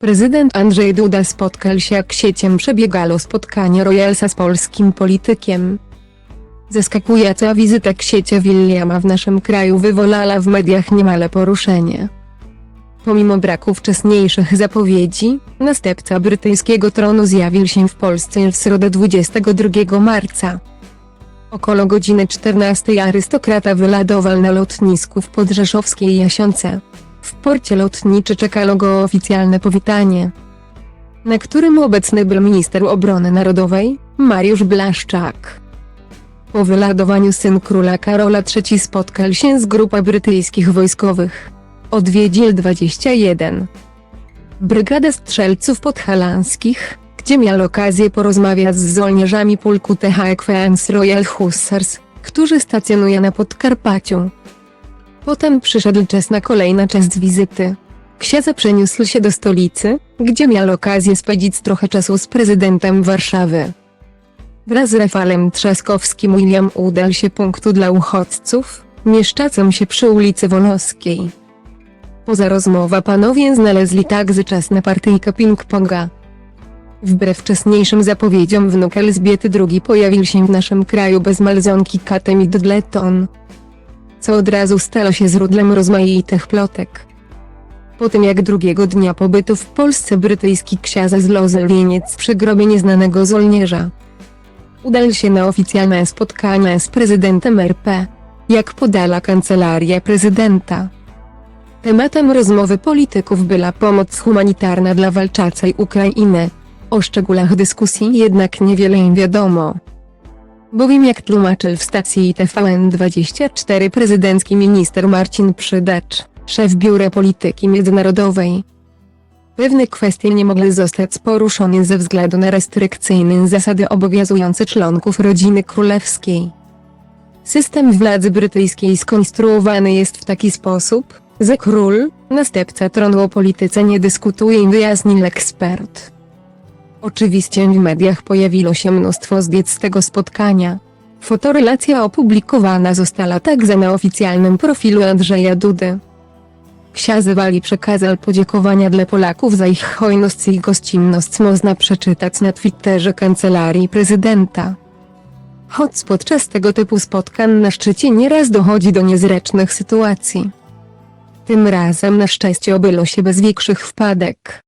Prezydent Andrzej Duda spotkał się jak sieciem przebiegało spotkanie Royalsa z polskim politykiem. Zaskakująca wizyta księcia Williama w naszym kraju wywołała w mediach niemale poruszenie. Pomimo braku wcześniejszych zapowiedzi, następca brytyjskiego tronu zjawił się w Polsce w środę 22 marca. Około godziny 14 arystokrata wylądował na lotnisku w Podrzeszowskiej Jasionce. W porcie lotniczy czekało go oficjalne powitanie, na którym obecny był minister obrony narodowej, Mariusz Blaszczak. Po wylądowaniu syn króla Karola III spotkał się z grupą brytyjskich wojskowych. Odwiedził 21. Brygadę Strzelców Podhalańskich, gdzie miał okazję porozmawiać z żołnierzami pułku TH Equeance Royal Hussars, którzy stacjonują na Podkarpaciu. Potem przyszedł czas na kolejna część wizyty. Księdza przeniósł się do stolicy, gdzie miał okazję spędzić trochę czasu z prezydentem Warszawy. Wraz z Rafałem Trzaskowskim William udał się punktu dla uchodźców, mieszczącym się przy ulicy Wolowskiej. Poza rozmowa panowie znaleźli także czas na partyjkę ping-ponga. Wbrew wcześniejszym zapowiedziom wnuk Elżbiety II pojawił się w naszym kraju bez malzonki Katem i co od razu stało się źródłem rozmaitych plotek. Po tym jak drugiego dnia pobytu w Polsce brytyjski ksiądz zlozł wieniec przy grobie nieznanego żołnierza. Udał się na oficjalne spotkanie z prezydentem RP, jak podala kancelaria prezydenta. Tematem rozmowy polityków była pomoc humanitarna dla walczącej Ukrainy. O szczegółach dyskusji jednak niewiele wiadomo bowiem jak tłumaczył w stacji TVN24 prezydencki minister Marcin Przydacz, szef Biura Polityki Międzynarodowej. Pewne kwestie nie mogły zostać poruszone ze względu na restrykcyjne zasady obowiązujące członków rodziny królewskiej. System władzy brytyjskiej skonstruowany jest w taki sposób, że król, następca tronu o polityce nie dyskutuje i wyjaśnił ekspert. Oczywiście w mediach pojawiło się mnóstwo zdjęć z tego spotkania. Fotorelacja opublikowana została także na oficjalnym profilu Andrzeja Dudy. Ksiądz Wali przekazał podziękowania dla Polaków za ich hojność i gościnność można przeczytać na Twitterze Kancelarii Prezydenta. Choć podczas tego typu spotkań na szczycie nieraz dochodzi do niezręcznych sytuacji. Tym razem na szczęście obyło się bez większych wpadek.